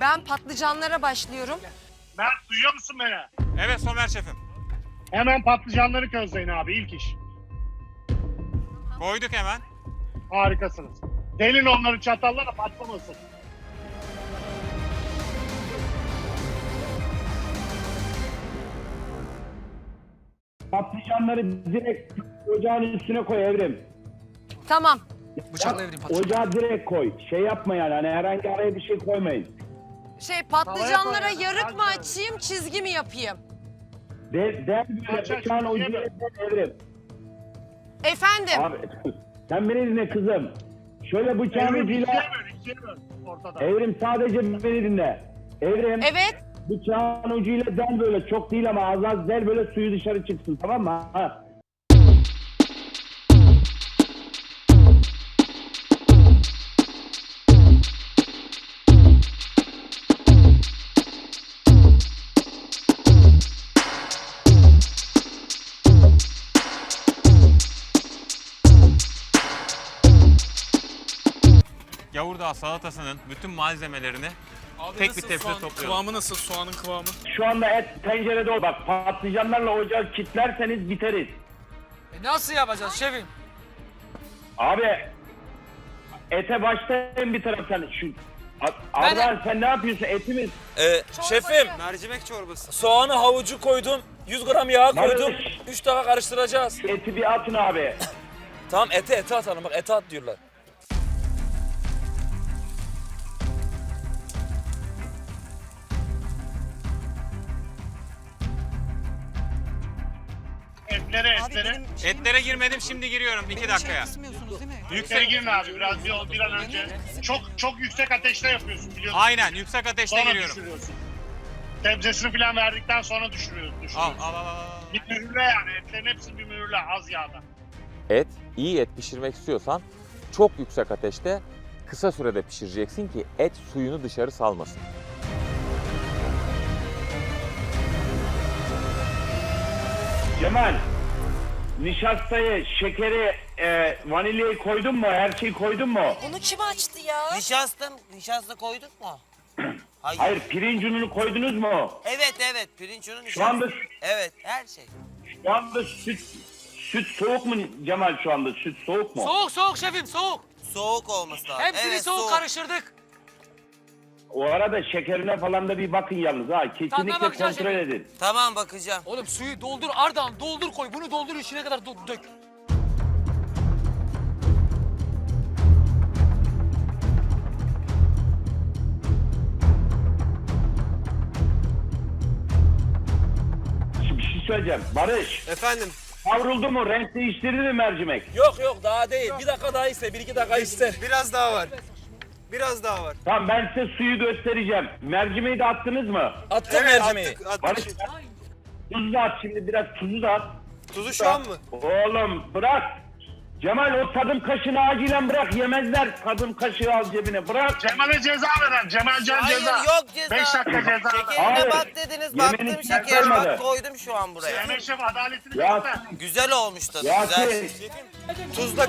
Ben patlıcanlara başlıyorum. Mert duyuyor musun beni? Evet Somer şefim. Hemen patlıcanları közleyin abi ilk iş. Koyduk hemen. Harikasınız. Delin onları çatallara patlamasın. Patlıcanları direkt ocağın üstüne koy Evrim. Tamam. Bıçakla evireyim patlıcan. Ocağa direkt koy. Şey yapma yani hani herhangi araya bir şey koymayın. Şey patlıcanlara yarık mı açayım, çizgi mi yapayım? De, de böyle Aç, aç, bıçağın yeme. ucuyla de Evrim. Efendim. Abi sen beni dinle kızım. Şöyle bıçağın Evrim ucuyla ikiye böl, ikiye böl ortada. Evrim sadece beni dinle. Evrim Evet. bıçağın ucuyla del böyle çok değil ama az az del böyle suyu dışarı çıksın tamam mı? Ha. Gavurdağ salatasının bütün malzemelerini Abi tek nasıl bir tepside soğan- topluyorum. Kıvamı nasıl soğanın kıvamı? Şu anda et tencerede o. Bak patlıcanlarla ocağı kilitlerseniz biteriz. E nasıl yapacağız şefim? Abi ete başlayın bir taraftan. Şu A- Ben- sen ne yapıyorsun? Etimiz. Ee, şefim Mercimek çorbası. soğanı havucu koydum. 100 gram yağ koydum. Barış. 3 dakika karıştıracağız. Eti bir atın abi. Tamam ete ete atalım bak ete at diyorlar. Etlere etlere. Etlere girmedim şimdi giriyorum 2 dakikaya. Kısmıyorsunuz değil mi? Etlere Yüksek. girin abi biraz bir, bir an önce. Çok çok yüksek ateşte yapıyorsun biliyorsun. Aynen yüksek ateşte Sonra giriyorum. düşürüyorsun. Sebzesini falan verdikten sonra düşürüyorsun. Al düşürüyorsun. al al. al. Bir mühürle yani etlerin hepsini bir mühürle az yağda. Et, iyi et pişirmek istiyorsan çok yüksek ateşte kısa sürede pişireceksin ki et suyunu dışarı salmasın. Cemal. Nişastayı, şekeri, e, vanilyayı koydun mu? Her şeyi koydun mu? Bunu kim açtı ya? Nişasta, nişasta koyduk mu? Hayır. Hayır pirinç ununu koydunuz mu? Evet evet pirinç unu Şu nişasta. anda Evet her şey. şu anda süt süt soğuk mu Cemal şu anda? Süt soğuk mu? Soğuk soğuk şefim soğuk. Soğuk olması lazım. Hepsini evet, soğuk, karıştırdık. O arada şekerine falan da bir bakın yalnız ha. Kesinlikle bakacağız kontrol şimdi. edin. Tamam bakacağım. Oğlum suyu doldur Ardahan doldur koy. Bunu doldur içine kadar do- dök. Şimdi bir şey söyleyeceğim. Barış, Efendim? kavruldu mu? Renk değiştirdi mi mercimek? Yok yok daha değil. Bir dakika daha iste. Bir iki dakika iste. Biraz daha var. Biraz daha var. Tamam ben size suyu göstereceğim. Mercimeği de attınız mı? Attım mercimeği. attık, attık. Barış, tuzu da at şimdi biraz tuzu da at. Tuzu şu an mı? Oğlum bırak. Cemal o tadım kaşığını acilen bırak yemezler. Tadım kaşığı al cebine bırak. Cemal'e ceza veren. Cemal Can Hayır ceza. yok ceza. 5 dakika ceza. Şekerine Hayır. bak dediniz Yemeğini baktım şekerine koymadın. bak koydum şu an buraya. Yemek şef adaletini Ya göster. Güzel olmuş tadı güzel. Tuzla